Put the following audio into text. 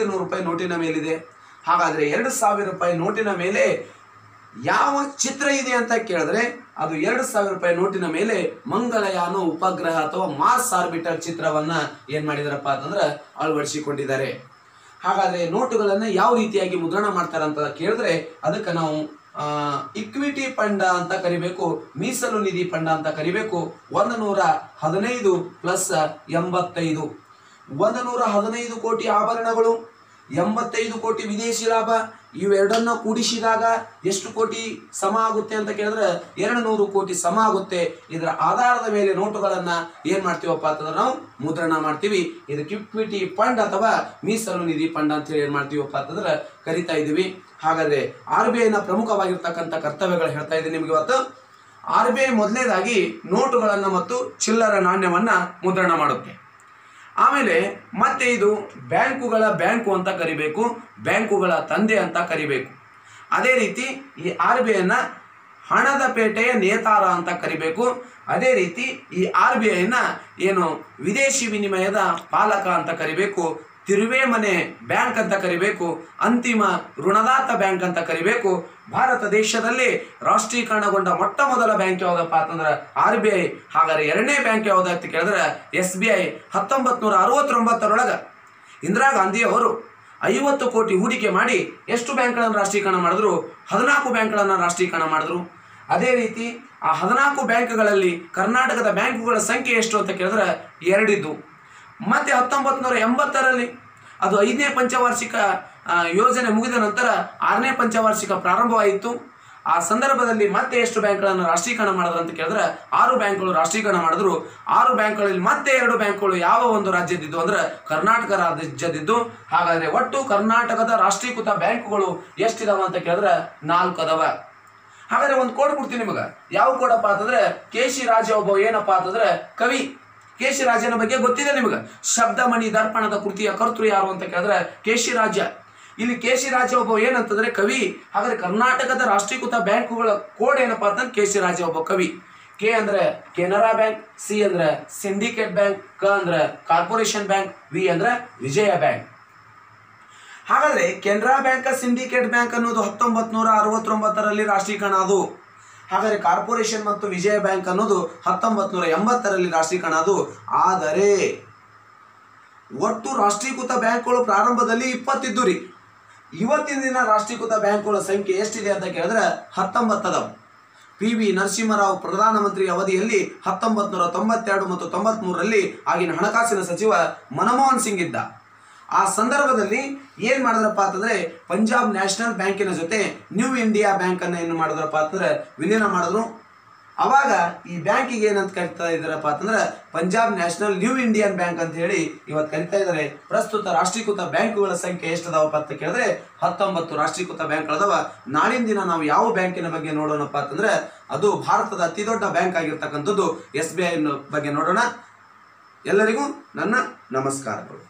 ಐದು ನೂರು ರೂಪಾಯಿ ನೋಟಿನ ಮೇಲಿದೆ. ಹಾಗಾದರೆ ಎರಡು ಸಾವಿರ ರೂಪಾಯಿ ನೋಟಿನ ಮೇಲೆ ಯಾವ ಚಿತ್ರ ಇದೆ ಅಂತ ಕೇಳಿದ್ರೆ ಅದು ಎರಡು ಸಾವಿರ ರೂಪಾಯಿ ನೋಟಿನ ಮೇಲೆ ಮಂಗಳಯಾನ ಉಪಗ್ರಹ ಅಥವಾ ಮಾರ್ಸ್ ಆರ್ಬಿಟರ್ ಚಿತ್ರವನ್ನ ಏನ್ ಮಾಡಿದಾರಪ್ಪ ಅಂತಂದ್ರೆ ಅಳವಡಿಸಿಕೊಂಡಿದ್ದಾರೆ. ಹಾಗಾದ್ರೆ ನೋಟುಗಳನ್ನು ಯಾವ ರೀತಿಯಾಗಿ ಮುದ್ರಣ ಮಾಡ್ತಾರೆ ಅಂತ ಕೇಳಿದ್ರೆ ಅದಕ್ಕೆ ನಾವು ಇಕ್ವಿಟಿ ಫಂಡ ಅಂತ ಕರಿಬೇಕು, ಮೀಸಲು ನಿಧಿ ಫಂಡ ಅಂತ ಕರಿಬೇಕು, ಒಂದು ನೂರ ಹದಿನೈದು ಪ್ಲಸ್ ಎಂಬತ್ತೈದು. ಒಂದು ನೂರ ಹದಿನೈದು ಕೋಟಿ ಆಭರಣಗಳು ಎಂಬತ್ತೈದು ಕೋಟಿ ವಿದೇಶಿ ಲಾಭ. ಇವೆರಡನ್ನ ಕೂಡಿಸಿದಾಗ ಎಷ್ಟು ಕೋಟಿ ಸಮ ಆಗುತ್ತೆ ಅಂತ ಕೇಳಿದ್ರೆ ಎರಡು ನೂರು ಕೋಟಿ ಸಮ ಆಗುತ್ತೆ. ಇದರ ಆಧಾರದ ಮೇಲೆ ನೋಟುಗಳನ್ನ ಏನ್ ಮಾಡ್ತೀವಪ್ಪ ಅಂತಂದ್ರೆ ನಾವು ಮುದ್ರಣ ಮಾಡ್ತೀವಿ. ಇದಕ್ಕೆ ಇಕ್ವಿಟಿ ಫಂಡ್ ಅಥವಾ ಮೀಸಲು ನಿಧಿ ಫಂಡ್ ಅಂತ ಹೇಳಿ ಏನ್ ಮಾಡ್ತೀವಪ್ಪ ಅಂತಂದ್ರೆ ಕರಿತಾ ಇದೀವಿ ಹಾಗಾದ್ರೆ ಆರ್ ಬಿ ಐನ ಪ್ರಮುಖವಾಗಿರ್ತಕ್ಕಂಥ ಕರ್ತವ್ಯಗಳು ಹೇಳ್ತಾ ಇದ್ದೀನಿ ನಿಮ್ಗೆ ಇವತ್ತು. ಆರ್ ಬಿ ಐ ಮೊದಲನೇದಾಗಿ ನೋಟುಗಳನ್ನು ಮತ್ತು ಚಿಲ್ಲರ ನಾಣ್ಯವನ್ನು ಮುದ್ರಣ ಮಾಡುತ್ತೆ ಆಮೇಲೆ ಮತ್ತೆ ಇದು ಬ್ಯಾಂಕುಗಳ ಬ್ಯಾಂಕು ಅಂತ ಕರಿಬೇಕು, ಬ್ಯಾಂಕುಗಳ ತಂದೆ ಅಂತ ಕರಿಬೇಕು. ಅದೇ ರೀತಿ ಈ ಆರ್ ಬಿ ಐನ ಹಣದ ಪೇಟೆಯ ನೇತಾರ ಅಂತ ಕರಿಬೇಕು. ಅದೇ ರೀತಿ ಈ ಆರ್ ಬಿ ಐನ ಏನು ವಿದೇಶಿ ವಿನಿಮಯದ ಪಾಲಕ ಅಂತ ಕರಿಬೇಕು. ತಿರುವೆ ಮನೆ ಬ್ಯಾಂಕ್ ಅಂತ ಕರಿಬೇಕು, ಅಂತಿಮ ಋಣದಾತ ಬ್ಯಾಂಕ್ ಅಂತ ಕರಿಬೇಕು. ಭಾರತ ದೇಶದಲ್ಲಿ ರಾಷ್ಟ್ರೀಕರಣಗೊಂಡ ಮೊಟ್ಟ ಮೊದಲ ಬ್ಯಾಂಕ್ ಯಾವುದಪ್ಪ ಅಂತಂದ್ರೆ ಆರ್ ಬಿ ಐ, ಹಾಗಾದ್ರೆ ಎರಡನೇ ಬ್ಯಾಂಕ್ ಯಾವ್ದು ಅಂತ ಕೇಳಿದ್ರೆ ಎಸ್ ಬಿ ಐ ಹತ್ತೊಂಬತ್ ನೂರ ಅರವತ್ತೊಂಬತ್ತರೊಳಗ. ಇಂದಿರಾ ಗಾಂಧಿ ಅವರು ಐವತ್ತು ಕೋಟಿ ಹೂಡಿಕೆ ಮಾಡಿ ಎಷ್ಟು ಬ್ಯಾಂಕ್ಗಳನ್ನು ರಾಷ್ಟ್ರೀಕರಣ ಮಾಡಿದ್ರು? ಹದಿನಾಲ್ಕು ಬ್ಯಾಂಕ್ಗಳನ್ನು ರಾಷ್ಟ್ರೀಕರಣ ಮಾಡಿದ್ರು. ಅದೇ ರೀತಿ ಆ ಹದಿನಾಲ್ಕು ಬ್ಯಾಂಕ್ಗಳಲ್ಲಿ ಕರ್ನಾಟಕದ ಬ್ಯಾಂಕುಗಳ ಸಂಖ್ಯೆ ಎಷ್ಟು ಅಂತ ಕೇಳಿದ್ರೆ ಎರಡಿದ್ದು. ಮತ್ತೆ ಹತ್ತೊಂಬತ್ತು ನೂರ ಎಂಬತ್ತರಲ್ಲಿ ಅದು ಐದನೇ ಪಂಚವಾರ್ಷಿಕ ಯೋಜನೆ ಮುಗಿದ ನಂತರ ಆರನೇ ಪಂಚವಾರ್ಷಿಕ ಪ್ರಾರಂಭವಾಯಿತು. ಆ ಸಂದರ್ಭದಲ್ಲಿ ಮತ್ತೆ ಎಷ್ಟು ಬ್ಯಾಂಕ್ಗಳನ್ನು ರಾಷ್ಟ್ರೀಕರಣ ಮಾಡಿದ್ರು ಅಂತ ಕೇಳಿದ್ರೆ ಆರು ಬ್ಯಾಂಕ್ಗಳು ರಾಷ್ಟ್ರೀಕರಣ ಮಾಡಿದ್ರು. ಆರು ಬ್ಯಾಂಕ್ಗಳಲ್ಲಿ ಮತ್ತೆ ಎರಡು ಬ್ಯಾಂಕ್ಗಳು ಯಾವ ಒಂದು ರಾಜ್ಯದಿದ್ದು ಅಂದ್ರೆ ಕರ್ನಾಟಕ ರಾಜ್ಯದಿದ್ದು ಹಾಗಾದ್ರೆ ಒಟ್ಟು ಕರ್ನಾಟಕದ ರಾಷ್ಟ್ರೀಕೃತ ಬ್ಯಾಂಕ್ಗಳು ಎಷ್ಟಿದಾವ ಅಂತ ಕೇಳಿದ್ರೆ ನಾಲ್ಕು ಅದಾವ. ಹಾಗಾದ್ರೆ ಒಂದು ಕೋಡ್ ಕೊಡ್ತೀನಿ ನಿಮಗೆ. ಯಾವ ಕೋಡಪ್ಪ ಅಂತಂದ್ರೆ ಕೆ ಸಿ ರಾಜ ಒಬ್ಬ ಏನಪ್ಪಾ ಅಂತಂದ್ರೆ ಕವಿ. ಕೆ ಸಿ ರಾಜನ ಬಗ್ಗೆ ಗೊತ್ತಿದೆ ನಿಮಗೆ? ಶಬ್ದಮಣಿ ದರ್ಪಣದ ಕೃತಿಯ ಕರ್ತೃ ಯಾರು ಅಂತ ಕೇಳಿದ್ರೆ ಕೇಶಿರಾಜ. ಇಲ್ಲಿ ಕೇಶಿರಾಜ ಒಬ್ಬ ಏನಂತಂದ್ರೆ ಕವಿ, ಹಾಗಾದ್ರೆ ಕರ್ನಾಟಕದ ರಾಷ್ಟ್ರೀಕೃತ ಬ್ಯಾಂಕುಗಳ ಕೋಡ್ ಏನಪ್ಪಾ ಅಂತಂದ್ರೆ ಕೇಶಿರಾಜ ಒಬ್ಬ ಕವಿ. ಕೆ ಅಂದ್ರೆ ಕೆನರಾ ಬ್ಯಾಂಕ್, ಸಿ ಅಂದ್ರೆ ಸಿಂಡಿಕೇಟ್ ಬ್ಯಾಂಕ್, ಕ ಅಂದ್ರೆ ಕಾರ್ಪೊರೇಷನ್ ಬ್ಯಾಂಕ್, ವಿ ಅಂದ್ರೆ ವಿಜಯ ಬ್ಯಾಂಕ್. ಹಾಗಾದ್ರೆ ಕೆನರಾ ಬ್ಯಾಂಕ್, ಸಿಂಡಿಕೇಟ್ ಬ್ಯಾಂಕ್ ಅನ್ನೋದು ಹತ್ತೊಂಬತ್ತು ನೂರ ಅರವತ್ತೊಂಬತ್ತರಲ್ಲಿ ರಾಷ್ಟ್ರೀಕರಣ ಅದು. ಹಾಗಾದ್ರೆ ಕಾರ್ಪೊರೇಷನ್ ಮತ್ತು ವಿಜಯ ಬ್ಯಾಂಕ್ ಅನ್ನೋದು ಹತ್ತೊಂಬತ್ ನೂರ ಎಂಬತ್ತರಲ್ಲಿ ರಾಷ್ಟ್ರೀಕರಣ ಅದು. ಆದರೆ ಒಟ್ಟು ರಾಷ್ಟ್ರೀಕೃತ ಬ್ಯಾಂಕ್ಗಳು ಪ್ರಾರಂಭದಲ್ಲಿ ಇಪ್ಪತ್ತಿದ್ದು ರೀ. ಇವತ್ತಿನ ದಿನ ರಾಷ್ಟ್ರೀಕೃತ ಬ್ಯಾಂಕ್ಗಳ ಸಂಖ್ಯೆ ಎಷ್ಟಿದೆ ಅಂತ ಕೇಳಿದ್ರೆ ಹತ್ತೊಂಬತ್ತದವು ಪಿ ವಿ ನರಸಿಂಹರಾವ್ ಪ್ರಧಾನಮಂತ್ರಿ ಅವಧಿಯಲ್ಲಿ ಹತ್ತೊಂಬತ್ತು ನೂರ ತೊಂಬತ್ತೆರಡು ಮತ್ತು ತೊಂಬತ್ತ್ಮೂರರಲ್ಲಿ ಆಗಿನ ಹಣಕಾಸಿನ ಸಚಿವ ಮನಮೋಹನ್ ಸಿಂಗ್ ಇದ್ದ. ಆ ಸಂದರ್ಭದಲ್ಲಿ ಏನ್ ಮಾಡಿದ್ರಪ್ಪ ಅಂತಂದ್ರೆ ಪಂಜಾಬ್ ನ್ಯಾಷನಲ್ ಬ್ಯಾಂಕಿನ ಜೊತೆ ನ್ಯೂ ಇಂಡಿಯಾ ಬ್ಯಾಂಕ್ ಅನ್ನ ಏನು ಮಾಡಿದ್ರಪ್ಪ ಅಂತಂದ್ರೆ ವಿಲೀನ ಮಾಡಿದ್ರು. ಅವಾಗ ಈ ಬ್ಯಾಂಕಿಗೆ ಏನಂತ ಕರಿತಾ ಇದ್ದಾರಪ್ಪ ಅಂತಂದ್ರೆ Punjab national new Indian bank ಅಂತ ಹೇಳಿ ಇವತ್ತು ಕರಿತಾ ಇದ್ದಾರೆ. ಪ್ರಸ್ತುತ ರಾಷ್ಟ್ರೀಕೃತ ಬ್ಯಾಂಕುಗಳ ಸಂಖ್ಯೆ ಎಷ್ಟದಾವಪ್ಪ ಅಂತ ಕೇಳಿದ್ರೆ ಹತ್ತೊಂಬತ್ತು ರಾಷ್ಟ್ರೀಕೃತ ಬ್ಯಾಂಕ್ ಅದಾವ ನಾಳಿನ ದಿನ ನಾವು ಯಾವ ಬ್ಯಾಂಕಿನ ಬಗ್ಗೆ ನೋಡೋಣಪ್ಪ ಅಂತಂದ್ರೆ ಅದು ಭಾರತದ ಅತಿ ದೊಡ್ಡ ಬ್ಯಾಂಕ್ ಆಗಿರ್ತಕ್ಕಂಥದ್ದು ಎಸ್ ಬಿ ಐ ಬಗ್ಗೆ ನೋಡೋಣ. ಎಲ್ಲರಿಗೂ ನನ್ನ ನಮಸ್ಕಾರಗಳು.